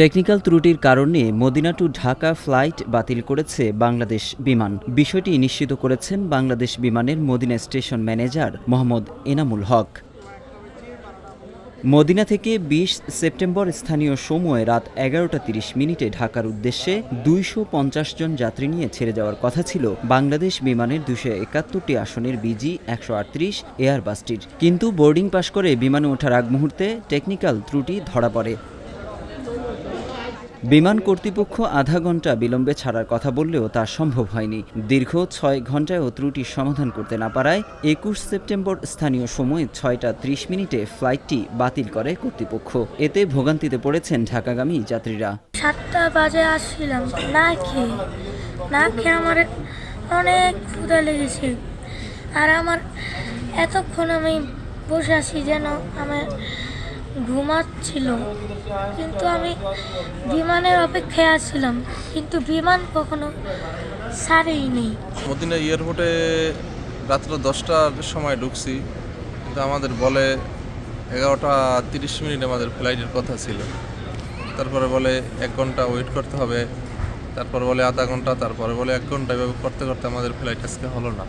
Technical ত্রুটির কারণে Medina two Dhaka flight বাতিল করেছে বাংলাদেশ বিমান। বিষয়টি নিশ্চিত করেছেন বাংলাদেশ বিমানের Medina station manager Mohammad Enamul Haque. Medina থেকে বিশ সেপ্টেম্বর স্থানীয় সময় রাত এগারোটা তিরিশ মিনিটে ঢাকার উদ্দেশ্যে দুইশো পঞ্চাশ জন যাত্রী নিয়ে ছেড়ে যাওয়ার কথা ছিল। বাংলাদেশ বিমানের দুশো একাত্তরটি আসনের বিজি, একশো আটত্রিশ এয়ারবাসটির। কিন্তু বোর্ডিং পাশ করে বিমানে ওঠার আগ মুহূর্তে টেকনিক্যাল ত্রুটি ধরা পড়ে। বিমান কর্তৃপক্ষ আধা ঘণ্টা বিলম্বে ছাড়ার কথা বললেও তা সম্ভব হয়নি। দীর্ঘ ছয় ঘন্টায়ও ত্রুটির সমাধান করতে না পারায় একুশ সেপ্টেম্বর স্থানীয় সময় ছয়টা ত্রিশ মিনিটে ফ্লাইটটি বাতিল করে কর্তৃপক্ষ। এতে ভোগান্তিতে পড়েছেন ঢাকাগামী যাত্রীরা। সাতটা বাজে আসছিলাম। না খেয়ে না খেয়ে আমার অনেক ক্ষুধা লেগেছে। আর আমার এতক্ষণ আমি বসে আছি যেন আমার ঘুমাচ্ছিল। কিন্তু আমি বিমানের অপেক্ষায় আছিলাম, কিন্তু বিমান কখনো ছাড়েই নেই মদিনা এয়ারপোর্টে রাত্র দশটার সময় ঢুকছি। কিন্তু আমাদের বলে এগারোটা তিরিশ মিনিট আমাদের ফ্লাইটের কথা ছিল। তারপরে বলে এক ঘণ্টা ওয়েট করতে হবে। তারপর বলে আধা ঘণ্টা, তারপরে বলে এক ঘণ্টা। এভাবে করতে করতে আমাদের ফ্লাইট আজকে হলো না।